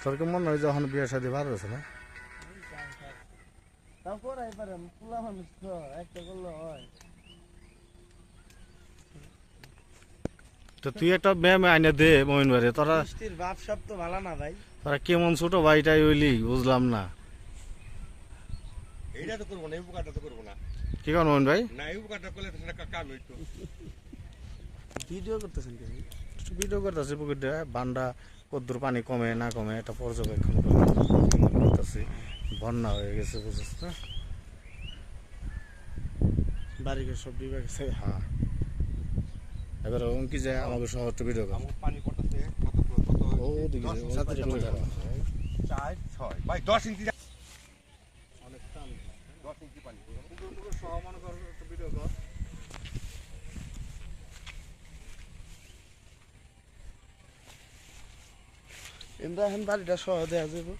তোর কি মনে হয় যখন বিয়ে শাদি ভালো হয়েছে না তারপর এবারে পোলা মানুষ তো একটা করলে হয় তো তুই একটা আইনে দে ভাই তোরা বাপ সব তো ভালো না ভাই। তোরা কেমন ছোট ভাইটাই হইলি বুঝলাম না। এইটা তো করব না এই উপকারটা তো করব না। কি কর মমিন ভাই? না এই উপকারটা করলে তো সেটা কাম হইতো। ভিডিও করতেছেন কি ভিডিও করতেছি পুকুরটা বান্ডা কদ্দুর পানি কমে না কমে এটা পর্যবেক্ষণ করতেছি বন্যা হয়ে গেছে বুঝছিস না বাড়ির সব বিভাগ আছে। হ্যাঁ। এবার ওরকম কি যে আমাকে শহরটা ভিডিও কর। আমার পানি পড়তেছে কত কত ও। গেল। চার ছয়। ভাই দশ ইঞ্চি দশ ইঞ্চি পানি ভিডিও কর কিন্তু এখন বাড়িটা সহ দেওয়া যাবে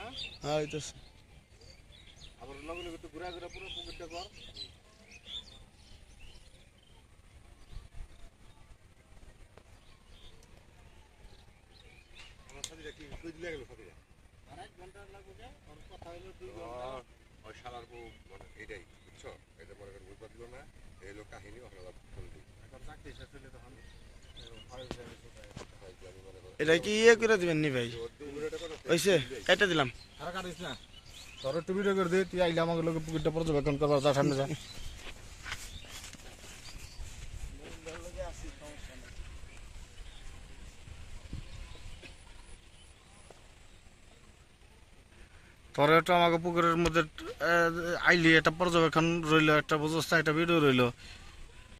না? হ্যাঁ হইতেছে। আবার লগে লগে তো ঘুরা ঘুরা পুরো পুকুরটা কর। ওই শালার বউ মানে এটাই বুঝছ? এটা মনে করেন বুঝতে দিল না এই হলো কাহিনী ওখানে ফোন দিই এটা কি ইয়ে করে দিবেন নি ভাই? হইছে কেটে দিলাম। তোর একটু ভিডিও করে দে তুই আইলে আমাকে লোকে পুকুরটা পর্যবেক্ষণ করবার যা সামনে যা। তোর তো আমাকে পুকুরের মধ্যে আইলি, একটা পর্যবেক্ষণ রইল, একটা বুঝোস না একটা ভিডিও রইল।